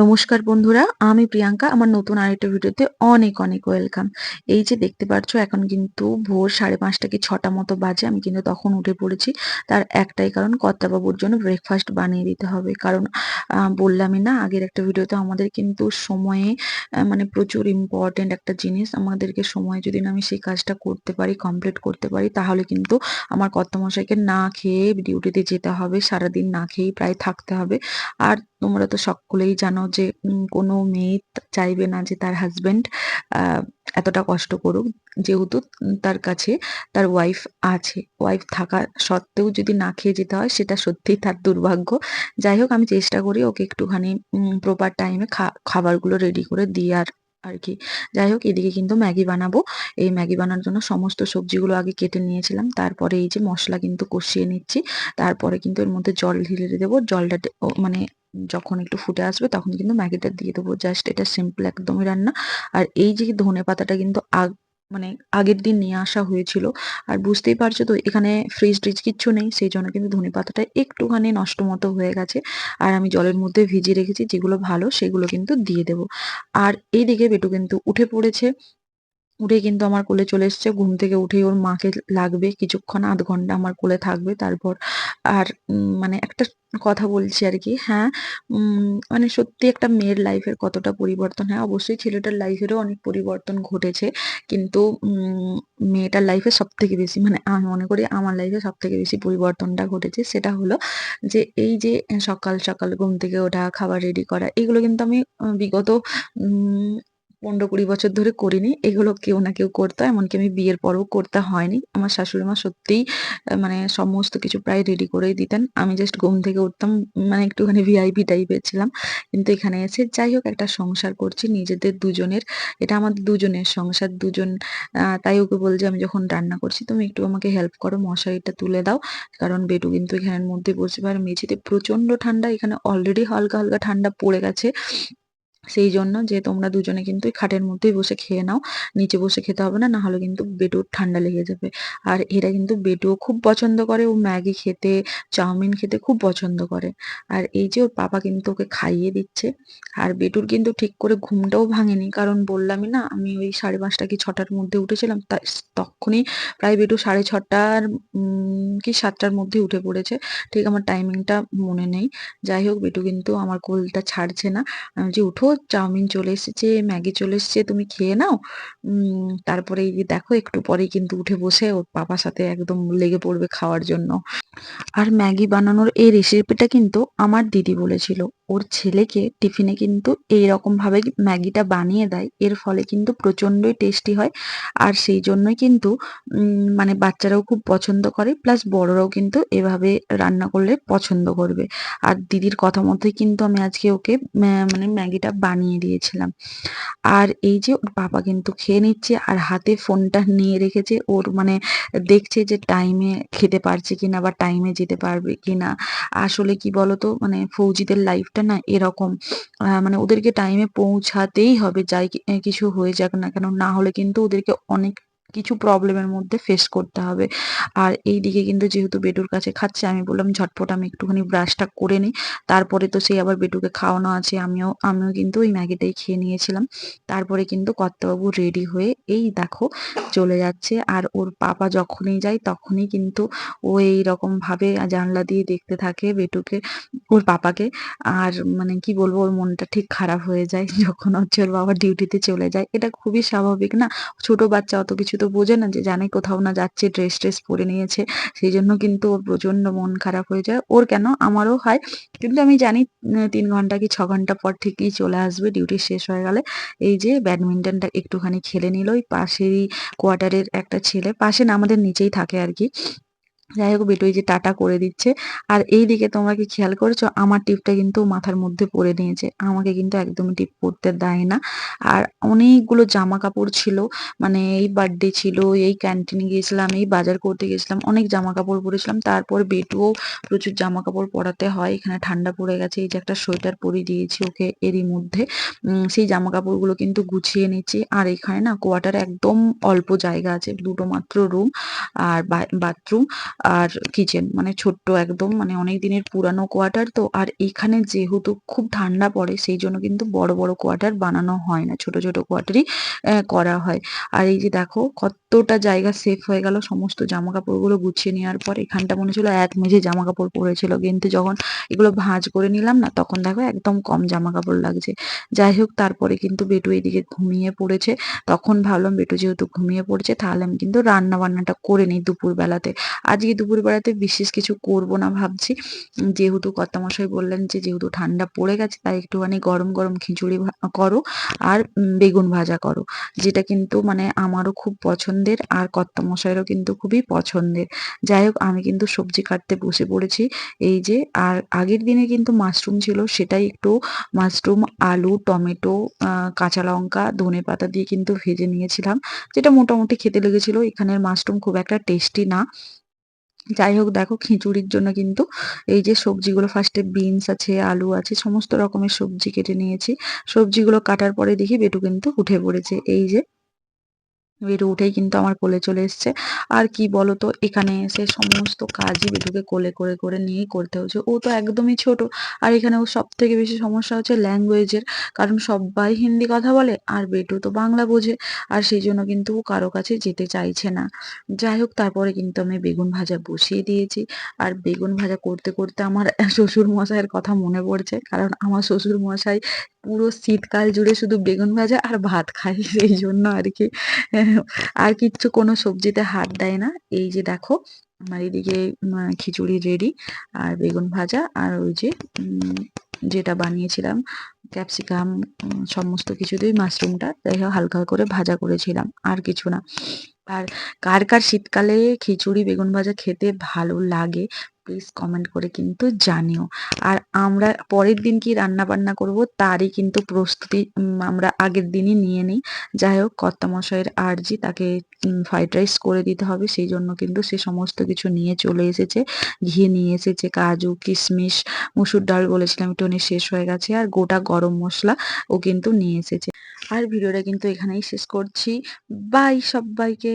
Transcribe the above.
নমস্কার বন্ধুরা, আমি প্রিয়াঙ্কা। আমার নতুন আরেকটা ভিডিওতে অনেক অনেক ওয়েলকাম। এই যে দেখতে পাচ্ছ, এখন কিন্তু ভোর সাড়ে পাঁচটা কি ছটা মতো বাজে। আমি কিন্তু তখন উঠে পড়েছি। তার একটাই কারণ, কর্তাবাবুর জন্য ব্রেকফাস্ট বানিয়ে দিতে হবে। কারণ বললামই না, আগের একটা ভিডিওতে আমাদের কিন্তু সময়ে মানে প্রচুর ইম্পর্টেন্ট একটা জিনিস। আমাদেরকে সময় যদি না আমি সেই কাজটা করতে পারি কমপ্লিট করতে পারি, তাহলে কিন্তু আমার কর্তামশাইকে না খেয়ে ডিউটিতে যেতে হবে। সারাদিন না খেয়েই প্রায় থাকতে হবে। আর তোমরা তো সকলেই জানো যে কোনো মেয়ে চাইবে না যে তার হাজবেন্ড এতটা কষ্ট করুক। যেহেতু তার কাছে তার ওয়াইফ আছে। ওয়াইফ থাকা সত্ত্বেও যদি না খেয়ে যেতে হয়, সেটা সত্যিই তার দুর্ভাগ্য। যাই হোক, আমি চেষ্টা করি ওকে একটুখানি প্রপার টাইমে খাবারগুলো রেডি করে দিই আর আর কি। যাই হোক, এদিকে কিন্তু ম্যাগি বানাবো। এই ম্যাগি বানানোর জন্য সমস্ত সবজিগুলো আগে কেটে নিয়েছিলাম। তারপরে এই যে মশলা কিন্তু কষিয়ে নিচ্ছি। তারপরে কিন্তু এর মধ্যে জল ঢেলে দেবো। জলটা মানে যখন একটু ফুটে আসবে তখন কিন্তু ম্যাগিটা দিয়ে দেবো। জাস্ট এটা সিম্পল একদমই রান্না। আর এই যে ধনে পাতাটা কিন্তু আগ মানে আগের দিন নিয়ে আসা হয়েছিল। আর বুঝতেই পারছ তো, এখানে ফ্রিজ ট্রিজ কিচ্ছু নেই, সেই জন্য কিন্তু ধনে পাতাটা একটুখানি নষ্ট মতো হয়ে গেছে। আর আমি জলের মধ্যে ভিজিয়ে রেখেছি, যেগুলো ভালো সেগুলো কিন্তু দিয়ে দেবো। আর এইদিকে বেটু কিন্তু উঠে পড়েছে। উঠে কিন্তু আমার কোলে চলে এসছে। ঘুম থেকে উঠেই ওর মাকে লাগবে কিছুক্ষণ, আধ ঘণ্টা আমার কোলে থাকবে। তারপর আর মানে একটা কথা বলছি আর কি হ্যাঁ মানে সত্যি একটা মেয়ের লাইফের কতটা পরিবর্তন, হয়, অবশ্যই ছেলেটার লাইফেরও অনেক পরিবর্তন ঘটেছে, কিন্তু মেয়েটার লাইফে সব থেকে বেশি মানে আমি মনে করি আমার লাইফে সব থেকে বেশি পরিবর্তনটা ঘটেছে, সেটা হলো যে এই যে সকাল সকাল ঘুম থেকে ওঠা, খাবার রেডি করা, এগুলো কিন্তু আমি বিগত পনেরো কুড়ি বছর ধরে করিনি। এগুলো কেউ না কেউ করতো, এমনকি আমি বিয়ের পরও করতে হয়নি। আমার শাশুড়ি মা সত্যিই মানে সমস্ত কিছু প্রায় রেডি করেই দিতেন। আমি জাস্ট ঘুম থেকে উঠতাম মানে একটুখানি ভিআইপি টাইপের ছিলাম। কিন্তু এখানে এসে যাই হোক, একটা সংসার করছি নিজেদের দুজনের। এটা আমাদের দুজনের সংসার, দুজন তাই ওকে বলছে, আমি যখন রান্না করছি, তুমি একটু আমাকে হেল্প করো, মশারিটা তুলে দাও। কারণ বেটু কিন্তু এখানের মধ্যে বসে পারে মেঝেতে প্রচণ্ড ঠান্ডা, এখানে অলরেডি হালকা হালকা ঠান্ডা পড়ে গেছে। সেই জন্য যে তোমরা দুজনে কিন্তু খাটের মধ্যেই বসে খেয়ে নাও। নিচে বসে খেতে হবে না না হলে কিন্তু বেটুর ঠান্ডা লেগে যাবে। আর এরা কিন্তু বেটুও খুব পছন্দ করে, ও ম্যাগি খেতে, চাউমিন খেতে খুব পছন্দ করে। আর এই যে ওর পাপা কিন্তু ওকে খাইয়ে দিচ্ছে। আর বেটুর কিন্তু ঠিক করে ঘুমটাও ভাঙেনি, কারণ বললামই না, আমি ওই সাড়ে পাঁচটা কি ছটার মধ্যে উঠেছিলাম তখনই প্রায় বেটু সাড়ে ছটার কি সাতটার মধ্যে উঠে পড়েছে। ঠিক আমার টাইমিংটা মনে নেই। যাই হোক, বেটু কিন্তু আমার কোলটা ছাড়ছে না। যে উঠো চাউমিন চলে এসেছে, ম্যাগি চলে এসেছে, তুমি খেয়ে নাও। তারপরে দেখো, একটু পরেই কিন্তু উঠে বসে ওর বাবার সাথে একদম লেগে পড়বে খাওয়ার জন্য। আর ম্যাগি বানানোর এই রেসিপিটা কিন্তু আমার দিদি বলেছিল। ওর ছেলেকে টিফিনে কিন্তু এই ভাবে ম্যাগিটা বানিয়ে দেয়। এর ফলে কিন্তু প্রচণ্ডই টেস্টি হয়। আর সেই জন্যই কিন্তু মানে বাচ্চারাও খুব পছন্দ করে প্লাস বড়রাও কিন্তু এভাবে রান্না করলে পছন্দ করবে। আর দিদির কথা মতোই কিন্তু আমি আজকে ওকে মানে ম্যাগিটা বানিয়ে দিয়েছিলাম। আর এই যে ওর বাবা কিন্তু খেয়ে নিচ্ছে, আর হাতে ফোনটা নিয়ে রেখেছে, ওর মানে দেখছে যে টাইমে খেতে পারছে কিনা বা টাইমে যেতে পারবে কিনা। আসলে কি বলতো মানে ফৌজিদের লাইফটা না এরকম মানে ওদেরকে টাইমে পৌঁছাতেই হবে, যাই কিছু হয়ে যাক না কেন, না হলে কিন্তু ওদেরকে অনেক কিছু প্রবলেমের মধ্যে ফেস করতে হবে। আর এই দিকে কিন্তু যেহেতু বেটুর কাছে খাচ্ছে, আমি বললাম, ঝটপট আমি একটুখানি ব্রাশটা করে নিই। তারপরে তো সেই আবার বেটুকে খাওয়ানো আছে, আমিও আমিও কিন্তু ওই ম্যাগিটাই খেয়ে নিয়েছিলাম। তারপরে কিন্তু কর্তাবাবু রেডি হয়ে এই দেখো চলে যাচ্ছে। আর ওর পাপা যখনই যায়, তখনই কিন্তু ও এইরকম ভাবে জানলা দিয়ে দেখতে থাকে বেটুকে, ওর পাপাকে। আর মানে কি বলব, ওর মনটা ঠিক খারাপ হয়ে যায় যখন হচ্ছে ওর বাবা ডিউটিতে চলে যায়। এটা খুবই স্বাভাবিক না? ছোট বাচ্চা অত কিছু তো বোঝে না যে জানে কোথাও না যাচ্ছে ড্রেস ট্রেস পরে নিয়েছে, সেই জন্য কিন্তু ওর প্রচণ্ড মন খারাপ হয়ে যায়। ওর কেন? আমারও হয়। কিন্তু আমি জানি তিন ঘণ্টা কি ছ ঘণ্টা পর ঠিকই চলে আসবে ডিউটি শেষ হয়ে গেলে। এই যে ব্যাডমিন্টনটা একটুখানি খেলে নিল, ওই পাশেরই কোয়ার্টারের একটা ছেলে, পাশে না আমাদের নিচেই থাকে আর কি। যাই হোক বেটুই যে টাটা করে দিচ্ছে। আর এই দিকে তোমরা কি খেয়াল করেছ? আমার টিপটা কিন্তু মাথার মধ্যে পরে নিয়েছে। আমাকে কিন্তু একদমই টিপ পরতে দেয় না। আর অনেকগুলো জামা কাপড় ছিল। মানে এই বার্থডে ছিল, এই ক্যান্টিনে গিয়েছিলাম, এই বাজার করতে গেছিলাম অনেক জামা কাপড় পরেছিলাম। তারপর বেটুও প্রচুর জামা কাপড় পরাতে হয়। এখানে ঠান্ডা পড়ে গেছে। এই যে একটা সোয়েটার পরিয়ে দিয়েছি ওকে এরই মধ্যে। সেই জামা কাপড়গুলো কিন্তু গুছিয়ে নিচ্ছি। আর এখানে না কোয়ার্টার একদম অল্প জায়গা আছে। দুটো মাত্র রুম আর বাথরুম আর কিচেন মানে ছোট্ট একদম মানে অনেক দিনের পুরানো কোয়ার্টার তো। আর এখানে যেহেতু খুব ঠান্ডা পড়ে, সেই জন্য কিন্তু বড় বড় কোয়ার্টার বানানো হয় না। ছোট ছোট কোয়ার্টারই করা হয়। আর এই যে দেখো, কতটা জায়গা সেফ হয়ে গেল। সমস্ত জামা কাপড়গুলো গুছিয়ে নেওয়ার পর এখানটা মনে ছিল এক মেঝে জামা কাপড় পরেছিল কিন্তু যখন এগুলো ভাঁজ করে নিলাম না, তখন দেখো একদম কম জামা কাপড় লাগছে। যাই হোক, তারপরে কিন্তু বেটু এদিকে ঘুমিয়ে পড়েছে। তখন ভাবলাম, বেটু যেহেতু ঘুমিয়ে পড়েছে, তাহলে আমি কিন্তু রান্না বান্নাটা করে নিই দুপুর বেলাতে আজকে দুপুর বেলাতে বিশেষ কিছু করব না ভাবছি। যেহেতু কর্তামশাই বললেন যে, যেহেতু ঠান্ডা পড়ে গেছে, তাই একটুখানি গরম গরম খিচুড়ি করো আর বেগুন ভাজা করো। যেটা কিন্তু মানে আমারও খুব পছন্দের আর কর্তামশাইয়েরও কিন্তু খুবই পছন্দের। যাই হোক, আমি কিন্তু সবজি কাটতে বসে পড়েছি। এই যে, আর আগের দিনে কিন্তু মাশরুম ছিল, সেটাই একটু মাশরুম, আলু, টমেটো কাঁচা লঙ্কা, ধনে পাতা দিয়ে কিন্তু ভেজে নিয়েছিলাম। যেটা মোটামুটি খেতে লেগেছিল, এখানের মাশরুম খুব একটা টেস্টি না। যাই হোক দেখো খিচুড়ির জন্য কিন্তু এই যে সবজিগুলো ফার্স্টে বিনস আছে, আলু আছে, সমস্ত রকমের সবজি কেটে নিয়েছি। সবজিগুলো কাটার পরে দেখি বেটু কিন্তু উঠে পড়েছে। এই যে বেটু উঠেই কিন্তু আমার কোলে চলে এসছে। আর কি বলতো, এখানে এসে সমস্ত কাজই বেটুকে কোলে করে করে নিয়েই করতে হচ্ছে। ও তো একদমই ছোট। আর এখানে ও সব থেকে বেশি সমস্যা হচ্ছে ল্যাঙ্গুয়েজের কারণ সবাই হিন্দি কথা বলে আর বেটু তো বাংলা বোঝে। আর সেই জন্য কিন্তু ও কারও কাছে যেতে চাইছে না। যাই হোক, তারপরে কিন্তু আমি বেগুন ভাজা বসিয়ে দিয়েছি। আর বেগুন ভাজা করতে করতে আমার শ্বশুর মশাইয়ের কথা মনে পড়ছে। কারণ আমার শ্বশুর মশাই পুরো শীতকাল জুড়ে শুধু বেগুন ভাজা আর ভাত খাই, সেই জন্য আর কি। আর কিচ্ছু কোনো সবজিতে হাত দেয় না। এই যে দেখো, আমার এদিকে খিচুড়ি রেডি আর বেগুন ভাজা আর ওই যে যেটা বানিয়েছিলাম, ক্যাপসিকাম সমস্ত কিছু দিয়ে মাশরুমটা। যাই হোক, হালকা করে ভাজা করেছিলাম, আর কিছু না। আর কার কার শীতকালে খিচুড়ি, বেগুন ভাজা খেতে ভালো লাগে প্লিজ কমেন্ট করে কিন্তু জানিও। আর আমরা পরের দিন কি রান্না বান্না করব তারই কিন্তু প্রস্তুতি আমরা আগের দিনই নিয়ে নিই। যাই হোক, কর্তামশাইয়ের আর্জি তাকে ফ্রাইড রাইস করে দিতে হবে। সেই জন্য কিন্তু সে সমস্ত কিছু নিয়ে চলে এসেছে। ঘি নিয়ে এসেছে, কাজু, কিশমিশ, মুসুর ডাল বলেছিলাম, একটু শেষ হয়ে গেছে। আর গোটা গরম মশলা ও কিন্তু নিয়ে এসেছে। আর ভিডিওটা কিন্তু এখানেই শেষ করছি। বাই সবাইকে।